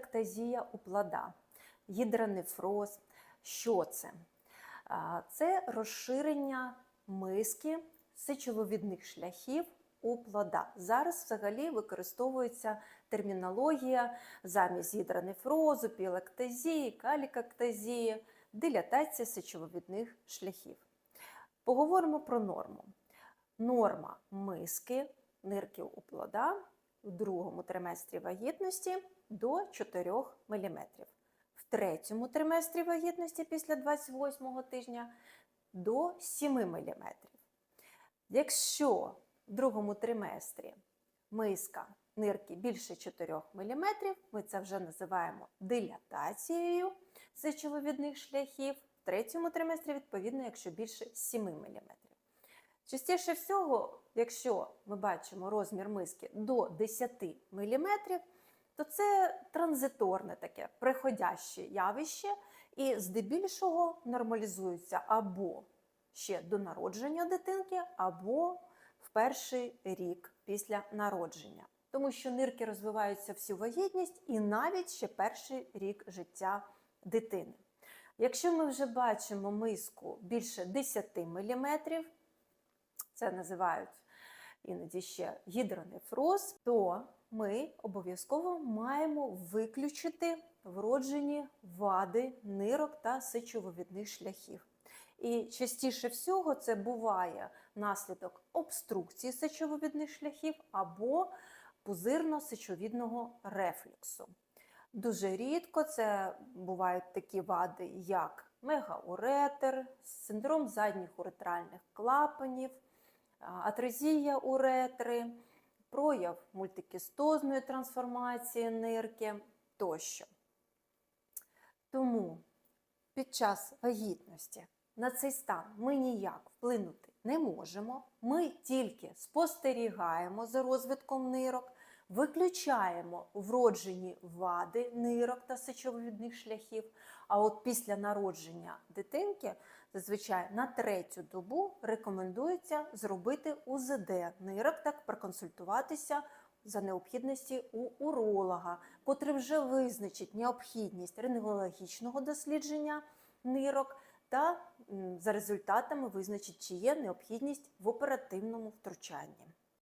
пілектазія у плода, гідронефроз. Що це? Це розширення миски сечововідних шляхів у плода. Зараз взагалі використовується термінологія замість гідронефрозу, пілектазії, калікактазії, дилятація сечововідних шляхів. Поговоримо про норму. Норма миски нирків у плода в другому триместрі вагітності до 4 мм. В третьому триместрі вагітності після 28 тижня до 7 мм. Якщо в другому триместрі миска нирки більше 4 мм, ми це вже називаємо дилятацією сечововідних шляхів, в третьому триместрі, відповідно, якщо більше 7 мм. Частіше всього, якщо ми бачимо розмір миски до 10 мм, то це транзиторне таке приходяще явище, і здебільшого нормалізується або ще до народження дитинки, або в перший рік після народження. Тому що нирки розвиваються всю вагітність і навіть ще перший рік життя дитини. Якщо ми вже бачимо миску більше 10 мм, це називають іноді ще гідронефроз, то ми обов'язково маємо виключити вроджені вади нирок та сечововідних шляхів. І частіше всього це буває внаслідок обструкції сечововідних шляхів або пузирно-сечовідного рефлюксу. Дуже рідко це бувають такі вади, як мегауретер, синдром задніх уретральних клапанів, атрезія уретри, прояв мультикістозної трансформації нирки тощо. Тому під час вагітності на цей стан ми ніяк вплинути не можемо. Ми тільки спостерігаємо за розвитком нирок, виключаємо вроджені вади нирок та сечовидних шляхів. А от після народження дитинки зазвичай на третю добу рекомендується зробити УЗД нирок та проконсультуватися за необхідності у уролога, котрий вже визначить необхідність рентгенологічного дослідження нирок та за результатами визначить, чи є необхідність в оперативному втручанні.